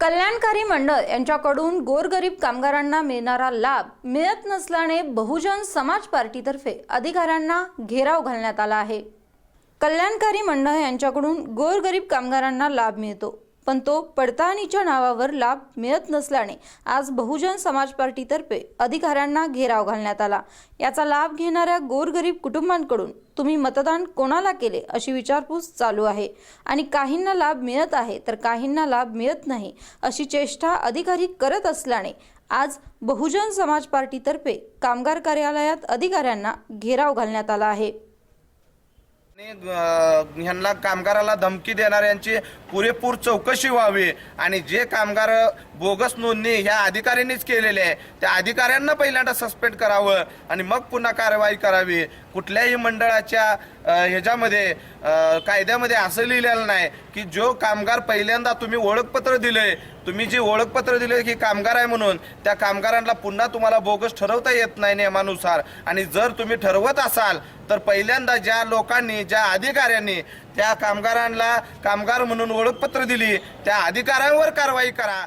कल्याणकारी मंडळ यांच्याकडून गोरगरीब कामगारांना मिळणारा लाभ मिळत नसल्याने बहुजन समाज पार्टीतर्फे अधिकाऱ्यांना घेराव घालण्यात आला आहे. कल्याणकारी मंडळ यांच्याकडून गोरगरीब कामगारांना लाभ मिळतो. पण तो पडताळणीच्या नावावर लाभ मिळत नसल्याने आज बहुजन समाज पार्टीतर्फे अधिकाऱ्यांना घेराव घालण्यात आला. याचा लाभ घेणाऱ्या गोरगरीब कुटुंबांकडून तुम्ही मतदान कोणाला केले अशी विचारपूस चालू आहे. आणि काहींना लाभ मिळत आहे तर काहींना लाभ मिळत नाही अशी चेष्टा अधिकारी करत असल्याने आज बहुजन समाज पार्टीतर्फे कामगार कार्यालयात अधिकाऱ्यांना घेराव घालण्यात आला आहे. ह्यांना कामगाराला धमकी देणाऱ्यांची पुरेपूर चौकशी व्हावी. आणि जे कामगार बोगस नोंदणी ह्या अधिकाऱ्यांनीच केलेली आहे त्या अधिकाऱ्यांना पहिल्यांदा सस्पेंड करावं आणि मग पुन्हा कारवाई करावी. कुठल्याही मंडळाच्या ह्याच्यामध्ये कायद्यामध्ये असं लिहिलेलं नाही की जो कामगार पहिल्यांदा तुम्ही ओळखपत्र दिले तुम्ही जे ओळखपत्र दिले की कामगार आहे म्हणून त्या कामगारांना पुन्हा तुम्हाला बोगस ठरवता येत नाही नियमानुसार. आणि जर तुम्ही ठरवत असाल तर पहिल्यांदा ज्या लोकांनी ज्या अधिकाऱ्यांनी त्या कामगारांना कामगार म्हणून ओळखपत्र दिली त्या अधिकाऱ्यांवर कारवाई करा.